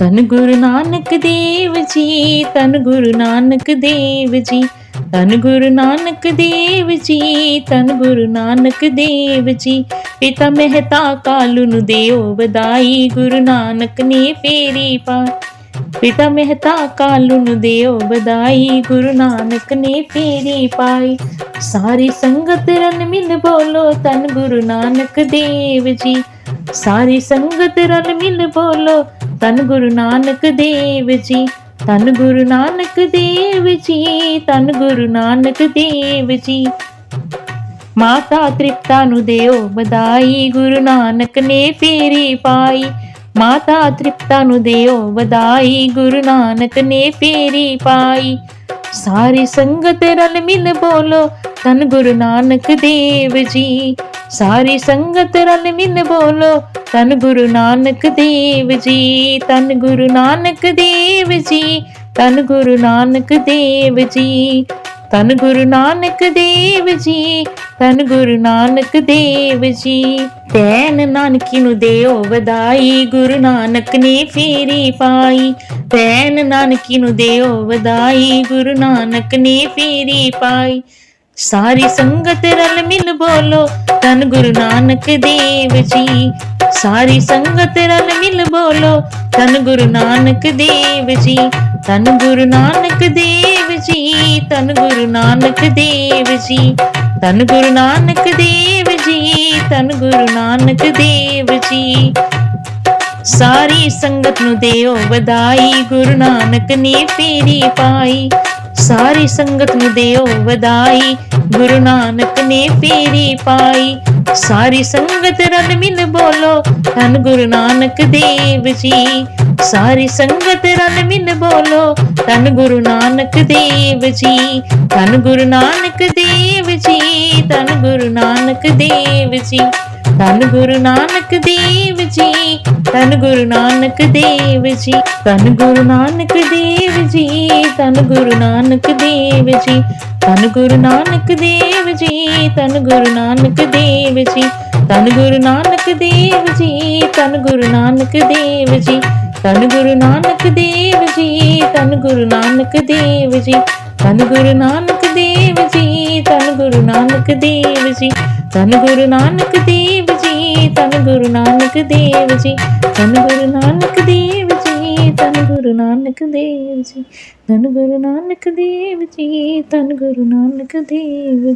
ਤਨ ਗੁਰੂ ਨਾਨਕ ਦੇਵ ਜੀ, ਤਨ ਗੁਰੂ ਨਾਨਕ ਦੇਵ ਜੀ ਧੰਨ ਗੁਰੂ ਨਾਨਕ ਦੇਵ ਜੀ, ਤਨ ਗੁਰੂ ਨਾਨਕ ਦੇਵ ਜੀ, ਪਿਤਾ ਮਹਿਤਾ ਕਾਲੂ ਨੂੰ ਦਿਓ ਵਧਾਈ, ਗੁਰੂ ਨਾਨਕ ਨੇ ਫੇਰੀ ਪਾ। ਪਿਤਾ ਮਹਿਤਾ ਕਾਲੂ ਨੂੰ ਦਿਓ ਵਧਾਈ, ਗੁਰੂ ਨਾਨਕ ਨੇ ਫੇਰੀ ਪਾਈ। ਸਾਰੀ ਸੰਗਤ ਰਲ ਮਿਲ ਬੋਲੋ ਤਨ ਗੁਰੂ ਨਾਨਕ ਦੇਵ ਜੀ, ਸਾਰੀ ਸੰਗਤ ਰਲ ਮਿਲ ਬੋਲੋ ਤਨ ਗੁਰੂ ਨਾਨਕ ਦੇਵ ਜੀ ਤਨ ਗੁਰੂ ਨਾਨਕ ਦੇਵ ਜੀ ਤਨ ਗੁਰੂ ਨਾਨਕ ਦੇਵ ਜੀ। ਮਾਤਾ ਤ੍ਰਿਪਤਾ ਨੂੰ ਦਿਓ ਵਧਾਈ, ਗੁਰੂ ਨਾਨਕ ਨੇ ਫੇਰੀ ਪਾਈ। ਮਾਤਾ ਤ੍ਰਿਪਤਾ ਨੂੰ ਦਿਓ ਵਧਾਈ, ਗੁਰੂ ਨਾਨਕ ਨੇ ਫੇਰੀ ਪਾਈ। ਸਾਰੀ ਸੰਗਤ ਰਲ ਮਿਲ ਬੋਲੋ ਤਨ ਗੁਰੂ ਨਾਨਕ ਦੇਵ ਜੀ। ਸਾਰੀ ਸੰਗਤ ਰਲ ਮਿਲ ਬੋਲੋ ਤਨ ਗੁਰੂ ਨਾਨਕ ਦੇਵ ਜੀ, ਤਨ ਗੁਰੂ ਨਾਨਕ ਦੇਵ ਜੀ, ਤਨ ਗੁਰੂ ਨਾਨਕ ਦੇਵ ਜੀ, ਤਨ ਗੁਰੂ ਨਾਨਕ ਦੇਵ ਜੀ, ਤਨ ਗੁਰੂ ਨਾਨਕ ਦੇਵ ਜੀ। ਤੈਨ ਨਾਨਕੀ ਨੂੰ ਦਿਓ ਵਧਾਈ, ਗੁਰੂ ਨਾਨਕ ਨੇ ਫੇਰੀ ਪਾਈ। ਤੈਨ ਨਾਨਕੀ ਨੂੰ ਦਿਓ ਵਧਾਈ, ਗੁਰੂ ਨਾਨਕ ਨੇ ਫੇਰੀ ਪਾਈ। ਸਾਰੀ ਸੰਗਤ ਰਲ ਮਿਲ ਬੋਲੋ, ਤਨ ਗੁਰੂ ਨਾਨਕ ਦੇਵ ਜੀ। ਸਾਰੀ ਸੰਗਤ ਰਲ ਮਿਲ ਬੋਲੋ, ਧੰਨ ਗੁਰੂ ਨਾਨਕ ਦੇਵ ਜੀ, ਧੰਨ ਗੁਰੂ ਨਾਨਕ ਦੇਵ ਜੀ, ਧੰਨ ਗੁਰੂ ਨਾਨਕ ਦੇਵ ਜੀ, ਧੰਨ ਗੁਰੂ ਨਾਨਕ ਦੇਵ ਜੀ, ਧੰਨ ਗੁਰੂ ਨਾਨਕ ਦੇਵ ਜੀ। ਸਾਰੀ ਸੰਗਤ ਨੂੰ ਦਿਓ ਵਧਾਈ, ਗੁਰੂ ਨਾਨਕ ਨੇ ਫੇਰੀ ਪਾਈ। ਸਾਰੀ ਸੰਗਤ ਨੂੰ ਦਿਓ ਵਧਾਈ, ਗੁਰੂ ਨਾਨਕ ਨੇ ਫੇਰੀ ਪਾਈ। ਸਾਰੀ ਸੰਗਤ ਰਲ ਮਿਲ ਬੋਲੋ, ਧੰਨ ਗੁਰੂ ਨਾਨਕ ਦੇਵ ਜੀ। ਸਾਰੀ ਸੰਗਤ ਰਲ ਮਿਲ ਬੋਲੋ, ਧੰਨ ਗੁਰੂ ਨਾਨਕ ਦੇਵ ਜੀ। ਧੰਨ ਗੁਰੂ ਨਾਨਕ ਦੇਵ ਜੀ, ਧੰਨ ਗੁਰੂ ਨਾਨਕ ਦੇਵ ਜੀ। ਧੰਨ ਗੁਰੂ ਨਾਨਕ ਦੇਵ ਜੀ ਧੰਨ ਗੁਰੂ ਨਾਨਕ ਦੇਵ ਜੀ ਧੰਨ ਗੁਰੂ ਨਾਨਕ ਦੇਵ ਜੀ ਧੰਨ ਗੁਰੂ ਨਾਨਕ ਦੇਵ ਜੀ ਧੰਨ ਗੁਰੂ ਨਾਨਕ ਦੇਵ ਜੀ ਧੰਨ ਗੁਰੂ ਨਾਨਕ ਦੇਵ ਜੀ ਧੰਨ ਗੁਰੂ ਨਾਨਕ ਦੇਵ ਜੀ ਧੰਨ ਗੁਰੂ ਨਾਨਕ ਦੇਵ ਜੀ ਧੰਨ ਗੁਰੂ ਨਾਨਕ ਦੇਵ ਜੀ ਧੰਨ ਗੁਰੂ ਨਾਨਕ ਦੇਵ ਜੀ ਧੰਨ ਗੁਰੂ ਨਾਨਕ ਦੇਵ ਜੀ ਧੰਨ ਗੁਰੂ ਨਾਨਕ ਦੇਵ தன் குரு நானுக்கு தேவஜி தன் குரு நானுக்கு தேவஜி. தன் குரு நானுக்கு தேவஜி தன் குரு நானுக்கு தேவஜி. தன் குரு நானுக்கு தேவஜி தன் குரு நானுக்கு தேவஜி.